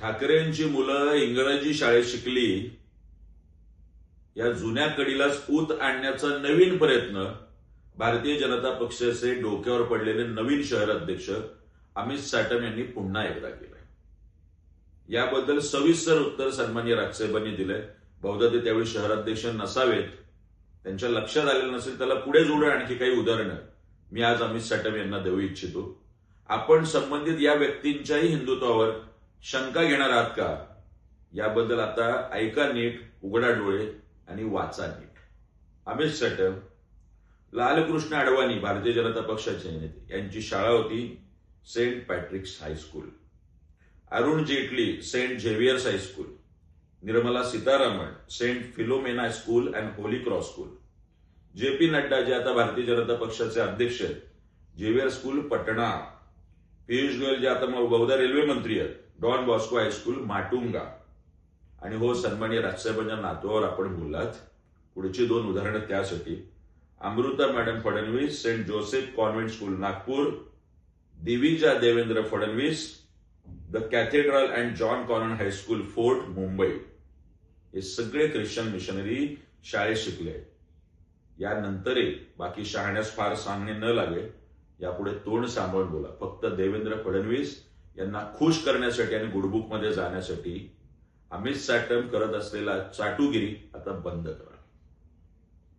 ठाकरेंची मुलं इंग्रजी शाळेत शिकली या जुन्या कडीलाच ऊत आणण्याचा नवीन प्रयत्न भारतीय जनता पक्षाचे डोक्यावर पडलेले नवीन शहर अध्यक्ष अमित साटम यांनी पुन्हा एकदा केलं याबद्दल सविस्तर उत्तर सन्मान्य राजसाहेबांनी दिलंय. बहुधा ते त्यावेळी शहराध्यक्ष नसावेत. त्यांच्या लक्षात आलेलं नसेल त्याला पुढे जोडून आणखी काही उदाहरणं मी आज अमित साटम यांना देऊ इच्छितो. आपण संबंधित या व्यक्तींच्याही हिंदुत्वावर शंका घेणार आहात का? याबद्दल आता ऐका नीट उघडा डोळे आणि वाचा नीट. अमित सटम लालकृष्ण अडवाणी भारतीय जनता पक्षाचे नेते. यांची शाळा होती Saint Patrick's high school Arun Jaitley Saint Xavier's high school Nirmala Sitharaman Saint Philomena school and Holy Cross school. J P Nadda जे आता भारतीय जनता पक्षाचे अध्यक्ष आहेत. Xavier school Patna. Piyush Goyal जे आता म- बहुधा रेल्वे मंत्री आहेत डॉन बॉस्को हायस्कूल माटुंगा. आणि हो सन्मान्य राजसाहेबांच्या नातवावर आपण बोललात. पुढची दोन उदाहरणं त्यासाठी Amruta madam Fadnavis Saint Joseph convent school Nagpur. Divija Devendra Fadnavis the cathedral and John Connon high school fort Mumbai. हे सगळे ख्रिश्चन मिशनरी शाळेत शिकले. यानंतरही बाकी शहाण्यास फार सांगणे न लागे यापुढे तोंड सांभाळून बोला. फक्त देवेंद्र फडणवीस यांना खुश करण्यासाठी आणि गुडबुकमध्ये जाण्यासाठी अमित साटम करत असलेला चाटुगिरी आता बंद करा.